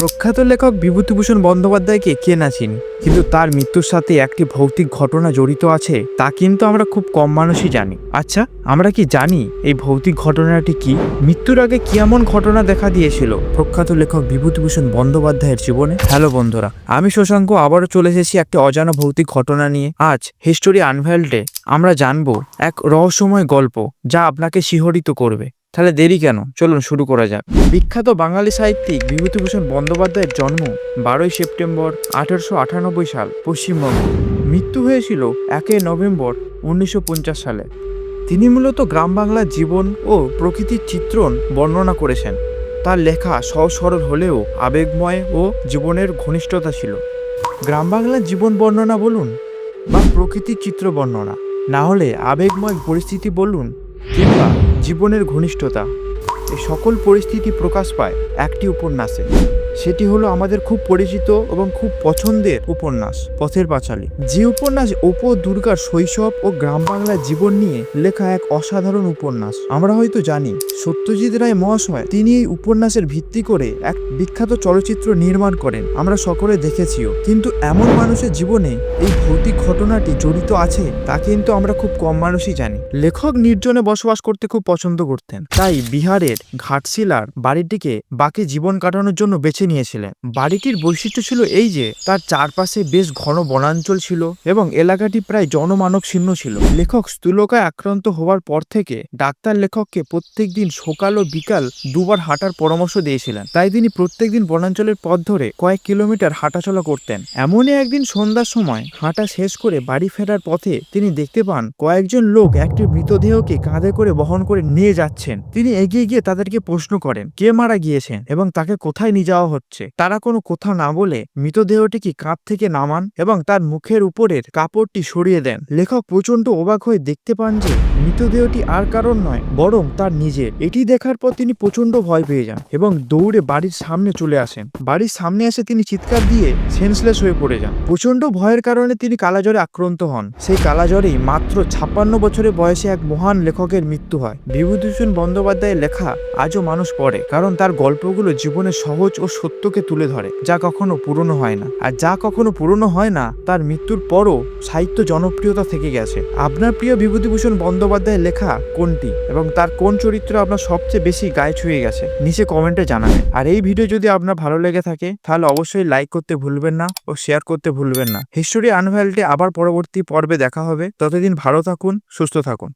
প্রখ্যাত লেখক বিভূতিভূষণ বন্দ্যোপাধ্যায়কে কে না চিনি? কিন্তু তার মৃত্যুর সাথে একটি ভৌতিক ঘটনা জড়িত আছে, তা কিন্তু আমরা খুব কম মানুষই জানি। আচ্ছা আমরা কি জানি এই ভৌতিক ঘটনাটি কি? মৃত্যুর আগে কি এমন ঘটনা দেখা দিয়েছিল প্রখ্যাত লেখক বিভূতিভূষণ বন্দ্যোপাধ্যায়ের জীবনে? হ্যালো বন্ধুরা, আমি শশাঙ্ক, আবারও চলে এসেছি একটি অজানা ভৌতিক ঘটনা নিয়ে। আজ হিস্টোরি আনভেল্ডে আমরা জানব এক রহস্যময় গল্প যা আপনাকে শিহরিত করবে। তাহলে দেরি কেন? চলুন শুরু করা যাক। বিখ্যাত বাঙালি সাহিত্যিক বিভূতিভূষণ বন্দ্যোপাধ্যায়ের জন্ম বারোই সেপ্টেম্বর আঠারোশো আটানব্বই সাল, পশ্চিমবঙ্গ। মৃত্যু হয়েছিল একই নভেম্বর উনিশশো পঞ্চাশ সালে। তিনি মূলত গ্রাম বাংলার জীবন ও প্রকৃতির চিত্রণ বর্ণনা করেছেন। তার লেখা সহজ সরল হলেও আবেগময় ও জীবনের ঘনিষ্ঠতা ছিল। গ্রাম বাংলার জীবন বর্ণনা বলুন বা প্রকৃতির চিত্র বর্ণনা। না হলে আবেগময় পরিস্থিতি বলুন কিংবা জীবনের ঘনিষ্ঠতা এই সকল পরিস্থিতি প্রকাশ পায় একটি উপন্যাসে। সেটি হলো আমাদের খুব পরিচিত এবং খুব পছন্দের উপন্যাস, পথের পাঁচালী। যে উপন্যাস অপ দুর্গার শৈশব ও গ্রাম বাংলার জীবন নিয়ে লেখা এক অসাধারণ উপন্যাস। আমরা হয়তো জানি, সত্যজিৎ রায় মহাশয় তিনি এই উপন্যাসের ভিত্তি করে এক বিখ্যাত চলচ্চিত্র নির্মাণ করেন। আমরা সকলে দেখেছিও। কিন্তু এমন মানুষের জীবনে এই ভৌতিক ঘটনাটি জড়িত আছে তা কিন্তু আমরা খুব কম মানুষই জানি। লেখক নির্জনে বসবাস করতে খুব পছন্দ করতেন। তাই বিহারের ঘাটশিলার বাড়িটিকে বাকি জীবন কাটানোর জন্য বেছে নিয়েছিলেন। বাড়িটির বৈশিষ্ট্য ছিল এই যে, তার চারপাশে বেশ ঘন বনাঞ্চল ছিল এবং এলাকাটি প্রায় জনমানব শীর্ণ ছিল। লেখক স্থূলকায় আক্রান্ত হওয়ার পর থেকে ডাক্তার লেখককে প্রত্যেক দিন সকাল ও বিকাল দুবার হাঁটার পরামর্শ দিয়েছিলেন। তাই তিনি প্রত্যেকদিন বনাঞ্চলের পথ ধরে কয়েক কিলোমিটার হাঁটাচলা করতেন। এমনই একদিন সন্ধ্যার সময় হাঁটা শেষ করে বাড়ি ফেরার পথে তিনি দেখতে পান কয়েকজন লোক একটি মৃতদেহকে কাঁধে করে বহন করে নিয়ে যাচ্ছেন। তিনি এগিয়ে গিয়ে তাদেরকে প্রশ্ন করেন, কে মারা গিয়েছেন এবং তাকে কোথায় নিয়ে যাওয়া হচ্ছে। তারা কোনো কথা না বলে মৃতদেহটিকে কাঁধ থেকে নামান এবং তার মুখের উপরের কাপড়টি সরিয়ে দেন। লেখক প্রচণ্ড অবাক হয়ে দেখতে পান যে মৃতদেহটি আর কারণ নয়, বরং তার নিজের। এটি দেখার পর তিনি প্রচণ্ড ভয় পেয়ে যান এবং দৌড়ে বাড়ির সামনে চলে আসেন। বাড়ির সামনে এসে তিনি চিৎকার দিয়ে সেন্সলেস হয়ে পড়ে যান। প্রচণ্ড ভয়ের কারণে তিনি কালাজ্বরে আক্রান্ত হন। সেই কালাজ্বরেই মাত্র ছাপ্পান্ন বছরের বয়সে এক মহান লেখকের মৃত্যু হয়। বিভূতিভূষণ বন্দ্যোপাধ্যায়ের লেখা আজও মানুষ পড়ে, কারণ তার গল্পগুলো জীবনে সহজ ও সত্যকে তুলে ধরে, যা কখনো পুরনো হয় না। আর যা কখনো পুরনো হয় না, তার মৃত্যুর পরও সাহিত্য জনপ্রিয়তা থেকে গেছে। আপনার প্রিয় বিভূতিভূষণ বন্দ্যোপাধ্যায়ের লেখা কোনটি? এবং তার কোন চরিত্র আপনার সবচেয়ে বেশি গায়ে ছুঁয়ে গেছে? নিচে কমেন্টে জানাবেন। আর এই ভিডিও যদি আপনার ভালো লেগে থাকে, তাহলে অবশ্যই লাইক করতে ভুলবেন না ও শেয়ার করতে ভুলবেন না। হিস্টোরি আনভেলটে আবার পরবর্তী পর্বে দেখা হবে। ততদিন ভালো থাকুন, সুস্থ থাকুন।